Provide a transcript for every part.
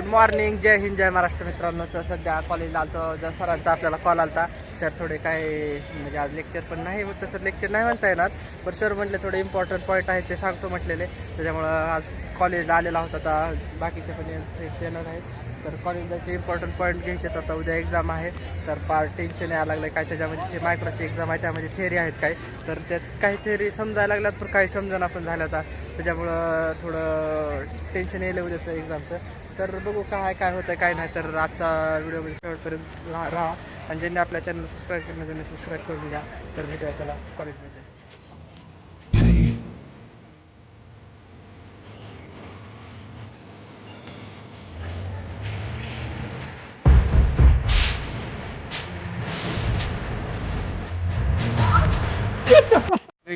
Good morning. जय हिंद जय महाराष्ट्र मित्रांनो. तर सध्या कॉलेजला आलतो. जर सरांचा आपल्याला कॉल आलता सर थोडे काय म्हणजे आज लेक्चर पण नाही तसं लेक्चर नाही म्हणता येणार. पण सर म्हटले थोडे इम्पॉर्टंट पॉईंट आहेत ते सांगतो म्हटलेले. त्याच्यामुळं आज कॉलेजला आलेला होता आता. बाकीचे पण येणार आहेत. तर कॉलेजचे इम्पॉर्टंट पॉईंट घ्यायचे तर आता उद्या एक्झाम आहे. तर फार टेन्शन यायला लागलं काय त्याच्यामध्ये ते मायक्रोची एक्झाम आहे त्यामध्ये थेअरी आहेत काय तर त्यात काही थेअरी समजायला लागल्यात पण काही समजणं पण झाल्या आता त्याच्यामुळं थोडं टेन्शन यायला उद्याचं एक्झामचं तर बघू काय काय होतं काय नाही तर आजचा व्हिडिओमध्ये शेवटपर्यंत राहा. आणि ज्यांनी आपल्या चॅनल सबस्क्राईब केलं त्यांनी सबस्क्राईब करून द्या तर भेटूया त्याला कॉलेजमध्ये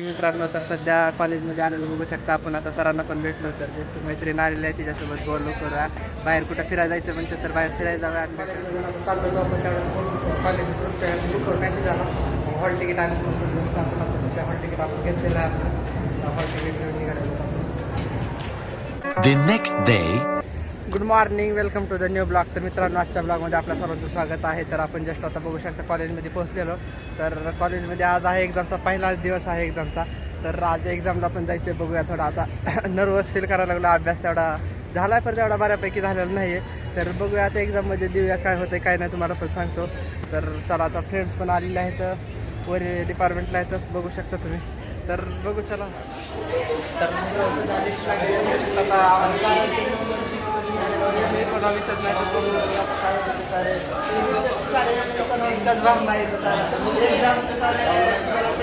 मित्रांनो तर सध्या कॉलेजमध्ये आलेलं बघू शकता आपण. आता सरांना पण भेटलो तर ज्येष्ठ मैत्रीण आलेली आहे तिच्यासोबत बोललो करूया बाहेर कुठं फिरायला जायचं म्हणते तर बाहेर फिरायला जाऊया. आणि चाललो जाऊ आपण त्यावेळेस कॉलेज मेसेज आला. हॉल तिकीट आले आपण आता सध्या हॉल तिकीट आपण घेतलेलं आहे. आपलं हॉल तिकीट घेऊन The next day. Good morning welcome to the new blog तर मित्रांनो आजच्या ब्लॉगमध्ये आपल्या सर्वांचं स्वागत आहे. तर आपण जस्ट आता बघू शकता कॉलेजमध्ये पोहोचलेलो. तर कॉलेजमध्ये आज आहे एक्झामचा पहिलाच दिवस आहे एक्झामचा तर आज एक्झामला पण जायचं बघूया थोडा आता. नर्वस फील करायला लागलो अभ्यास तेवढा झाला पण तेवढा बऱ्यापैकी झालेला नाही आहे तर बघूया आता एक्झाममध्ये देऊया काय होतं काय नाही तुम्हाला पण सांगतो. तर चला आता फ्रेंड्स पण आलेले आहेत. वर डिपार्टमेंटला आहेत. बघू शकता तुम्ही. तर बघू चला. तर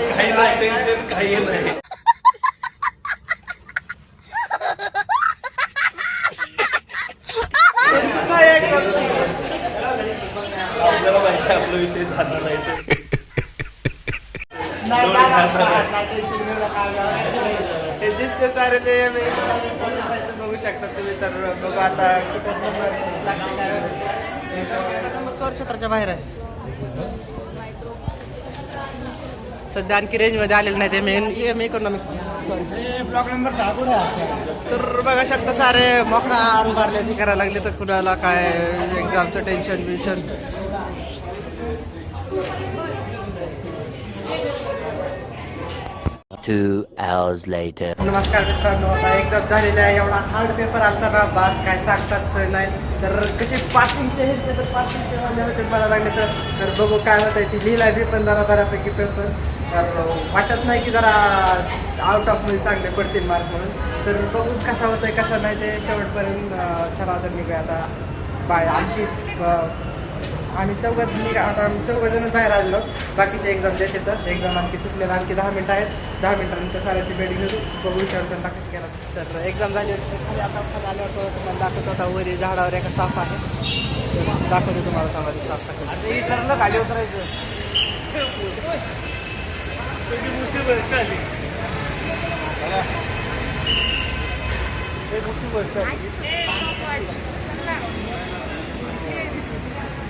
काही नाही टेन्शन काही नाही आपला विषय झाला. सारे ते बघू शकता तुम्ही तर. बघू आता कुठं क्षेत्राच्या बाहेर आहे. सध्या आणखी रेंजमध्ये आलेलं नाही ते main M economic block number तर बघा शकता सारे मोका उभारले ते करायला लागले तर कुणाला काय एक्झामचं टेन्शन बिन्शन Two hours later. नमस्कार मित्रांनो आता एकदम झालेला आहे. एवढा हार्ड पेपर आलता ना बास काय सांगतात सोय नाही. तर कसे पासिंगचे हे तर पासिंगचे माझ्यामध्ये होते मला लागले तर तर बघू काय होत आहे ती लिहिला आहे पण जरा बऱ्यापैकी पेपर तर वाटत नाही की जरा आउट ऑफमध्ये चांगले पडतील मार्क म्हणून. तर बघू कसा होत आहे कसा नाही ते शेवटपर्यंत चला तर निघूया आता. बाय अशी आम्ही चौघात निघा आता आम्ही चौघ जणच बाहेर आलेलो. बाकीचे एक्झाम देते तर एक्झाम आणखी सुटलेला आणखी दहा मिनिटं आहेत. दहा मिनिटानंतर साऱ्याची बेड घेऊ बघू विचार त्यांना कसं केला. तर एक्झाम झाली. खाली आता खाली आल्यावर तो तुम्हाला दाखवतो आता वरी झाडावर एका साफ आहे. दाखवतो तुम्हाला चांगला साफ टाकतो ठरलं खाली उतरायचं. मोठी गोष्ट आली तेच करावं लागणार कोणा करायला खाली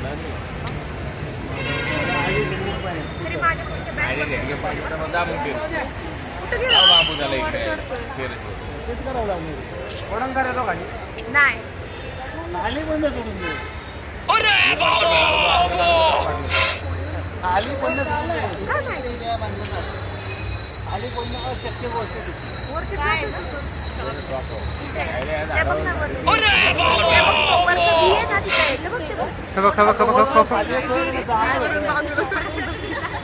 नाही. खाली बंद सोडून दे. खाली बंद सोडून दे? खाली बंद आहे. वरती जाते ना. ते बघ ना वरती. ते बघ, वरचं बी आहे ना तिथे. ते बघ, ते बघ. खबा खबा खबा खबा खबा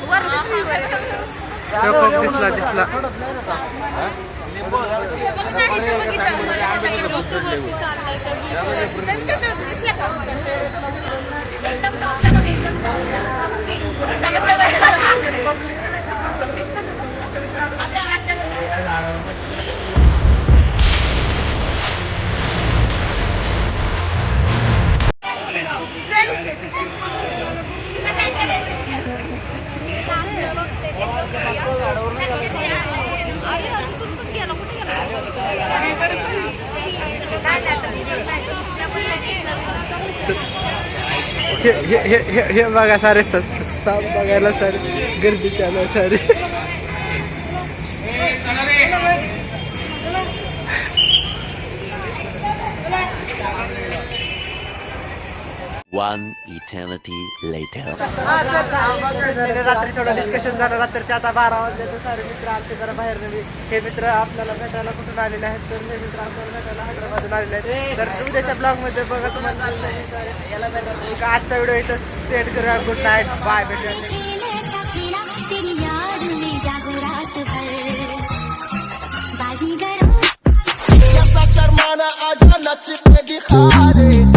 वरचंच बी आहे. खबा दिसला दिसला ते बघ ना, इथे बघ, इथं. त्यांचं तर दिसलं का? एकदम हे हे हे हे हे बघा सारे साप बघायला सारे गर्दी चालू सारे. One eternity later. रात्री थोडं डिस्कशन झालं रात्रीच्या आता बारा वाजल्याचं सारे मित्र आमचे जरा बाहेर नवी हे मित्र आपल्याला भेटायला कुठून आलेले आहेत? तर हे मित्र आपल्याला भेटायला हैदराबादून आलेले आहेत. तर उद्याच्या ब्लॉगमध्ये बघा तुम्हाला आजचा व्हिडिओ इथं सेट करूया. गुड नाईट बाय भेटूया. खेला तेरी याद में जागो रात भर बाजीगर शर्माना आजा नच के दिखा दे